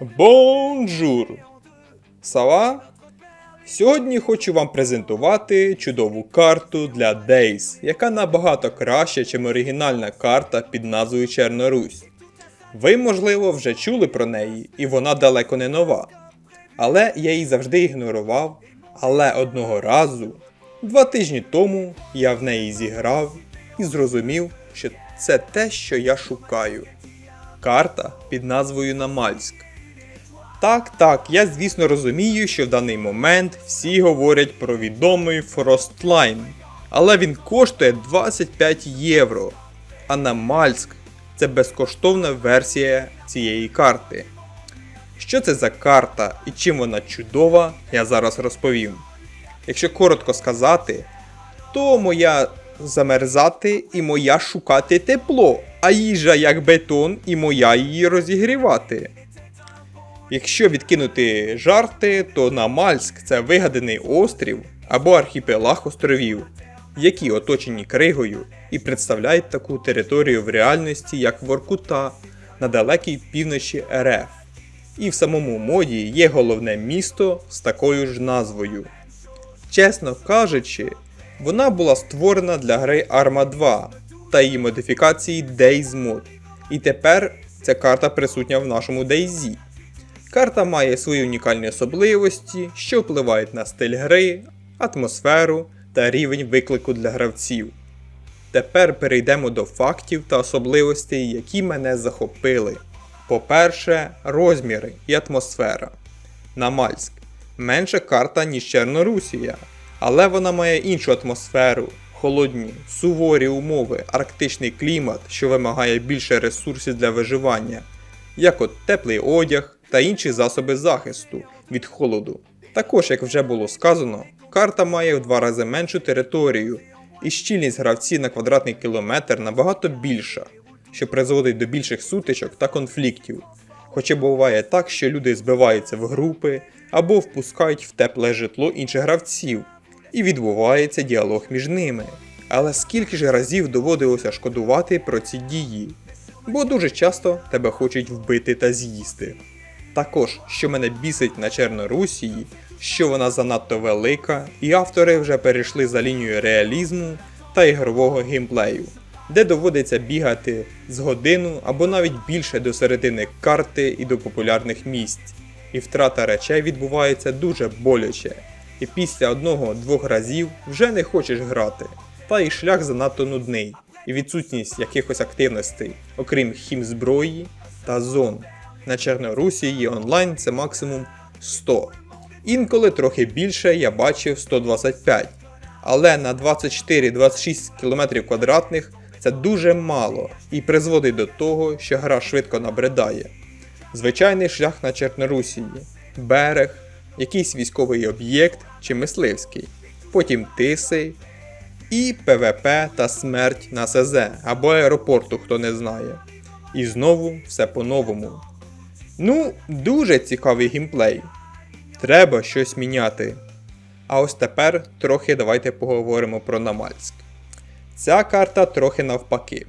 Бонжур! Сава! Сьогодні хочу вам презентувати чудову карту для Days, яка набагато краща, ніж оригінальна карта під назвою Чорнорусь. Ви, можливо, вже чули про неї, і вона далеко не нова. Але я її завжди ігнорував. Але одного разу, два тижні тому, я в неї зіграв і зрозумів, що це те, що я шукаю. Карта під назвою Намальськ. Так, так, я звісно розумію, що в даний момент всі говорять про відомий Frostline, але він коштує 25 євро. А Намальськ це безкоштовна версія цієї карти. Що це за карта і чим вона чудова, я зараз розповім. Якщо коротко сказати, то моя замерзати і моя шукати тепло, а їжа як бетон і моя її розігрівати. Якщо відкинути жарти, то Намальськ це вигаданий острів або архіпелаг островів, які оточені кригою і представляють таку територію в реальності, як Воркута на далекій півночі РФ. І в самому моді є головне місто з такою ж назвою. Чесно кажучи, вона була створена для гри Arma 2 та її модифікації Days Mod. І тепер ця карта присутня в нашому DayZ. Карта має свої унікальні особливості, що впливають на стиль гри, атмосферу та рівень виклику для гравців. Тепер перейдемо до фактів та особливостей, які мене захопили. По-перше, розміри і атмосфера. Намальськ менша карта, ніж Чорнорусія, але вона має іншу атмосферу, холодні, суворі умови, арктичний клімат, що вимагає більше ресурсів для виживання, як от теплий одяг та інші засоби захисту від холоду. Також, як вже було сказано, карта має в два рази меншу територію, і щільність гравців на квадратний кілометр набагато більша, що призводить до більших сутичок та конфліктів. Хоча буває так, що люди збиваються в групи або впускають в тепле житло інших гравців, і відбувається діалог між ними. Але скільки ж разів доводилося шкодувати про ці дії? Бо дуже часто тебе хочуть вбити та з'їсти. Також, що мене бісить на Чорнорусії, що вона занадто велика, і автори вже перейшли за лінію реалізму та ігрового геймплею, де доводиться бігати з годину або навіть більше до середини карти і до популярних місць. І втрата речей відбувається дуже боляче, і після одного-двох разів вже не хочеш грати. Та й шлях занадто нудний, і відсутність якихось активностей, окрім хімзброї та зон. На Чорнорусії онлайн це максимум 100. Інколи трохи більше я бачив 125. Але на 24-26 км квадратних це дуже мало і призводить до того, що гра швидко набридає. Звичайний шлях на Чорнорусії, берег, якийсь військовий об'єкт чи мисливський, потім тиси і ПВП та смерть на СЗ або аеропорту, хто не знає. І знову все по-новому. Ну, дуже цікавий геймплей. Треба щось міняти. А ось тепер трохи давайте поговоримо про Намальськ. Ця карта трохи навпаки.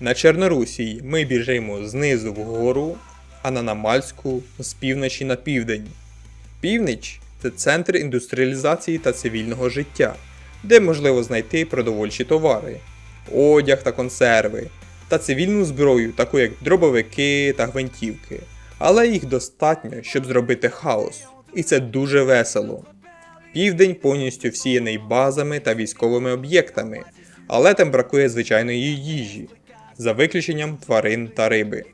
На Чорнорусії ми біжимо знизу вгору, а на Намальську з півночі на південь. Північ це центр індустріалізації та цивільного життя, де можливо знайти продовольчі товари, одяг та консерви, та цивільну зброю, таку як дробовики та гвинтівки. Але їх достатньо, щоб зробити хаос, і це дуже весело. Південь повністю всіяний базами та військовими об'єктами, але там бракує звичайної їжі, за виключенням тварин та риби.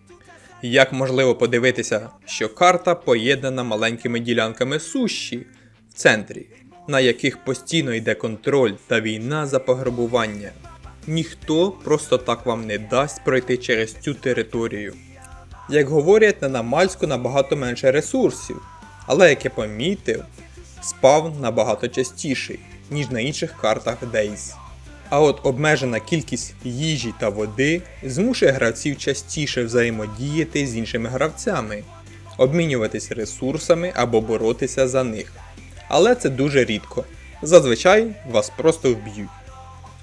Як можливо подивитися, що карта поєднана маленькими ділянками суші в центрі, на яких постійно йде контроль та війна за пограбування. Ніхто просто так вам не дасть пройти через цю територію. Як говорять, на Намальську набагато менше ресурсів, але як я помітив, спавн набагато частіший, ніж на інших картах Days. А от обмежена кількість їжі та води змушує гравців частіше взаємодіяти з іншими гравцями, обмінюватись ресурсами або боротися за них. Але це дуже рідко. Зазвичай вас просто вб'ють.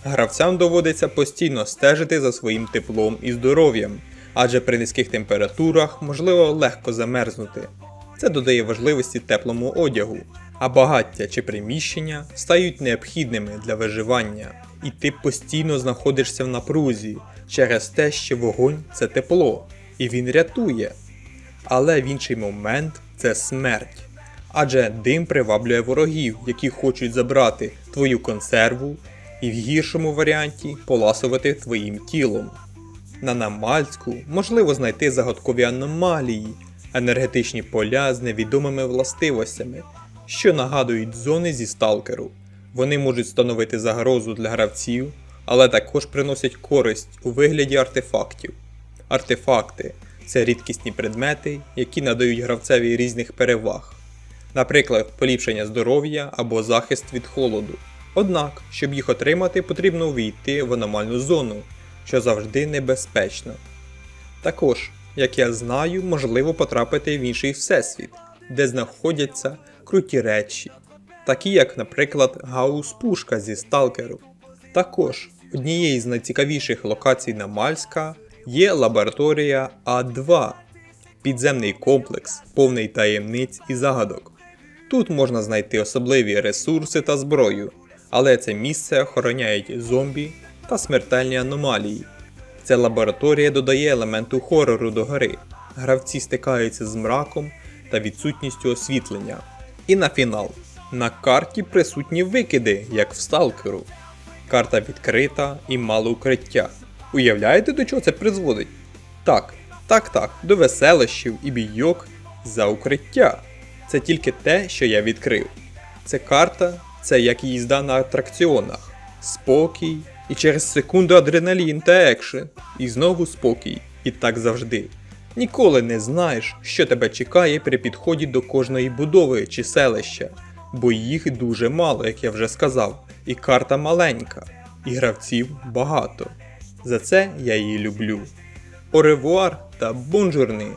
Гравцям доводиться постійно стежити за своїм теплом і здоров'ям, адже при низьких температурах можливо легко замерзнути. Це додає важливості теплому одягу, а багаття чи приміщення стають необхідними для виживання, і ти постійно знаходишся в напрузі через те, що вогонь це тепло, і він рятує. Але в інший момент це смерть. Адже дим приваблює ворогів, які хочуть забрати твою консерву і в гіршому варіанті поласувати твоїм тілом. На Намальську можливо знайти загадкові аномалії, енергетичні поля з невідомими властивостями, що нагадують зони зі сталкеру. Вони можуть становити загрозу для гравців, але також приносять користь у вигляді артефактів. Артефакти це рідкісні предмети, які надають гравцеві різних переваг, наприклад, поліпшення здоров'я або захист від холоду. Однак, щоб їх отримати, потрібно увійти в аномальну зону, що завжди небезпечно. Також, як я знаю, можливо потрапити в інший всесвіт, де знаходяться круті речі, такі як, наприклад, гаус-пушка зі сталкеру. Також однією з найцікавіших локацій Намальська є лабораторія А2, підземний комплекс, повний таємниць і загадок. Тут можна знайти особливі ресурси та зброю, але це місце охороняють зомбі та смертельні аномалії. Ця лабораторія додає елементу хорору до гри. Гравці стикаються з мраком та відсутністю освітлення. І на фінал. На карті присутні викиди, як в сталкеру. Карта відкрита і мало укриття. Уявляєте, до чого це призводить? Так, так, так, до веселощів і бійок за укриття. Це тільки те, що я відкрив. Це карта, це як їзда на атракціонах. Спокій, і через секунду адреналін та екшен. І знову спокій. І так завжди. Ніколи не знаєш, що тебе чекає при підході до кожної будови чи селища, бо їх дуже мало, як я вже сказав, і карта маленька, і гравців багато. За це я її люблю. Оревуар та бонжурни!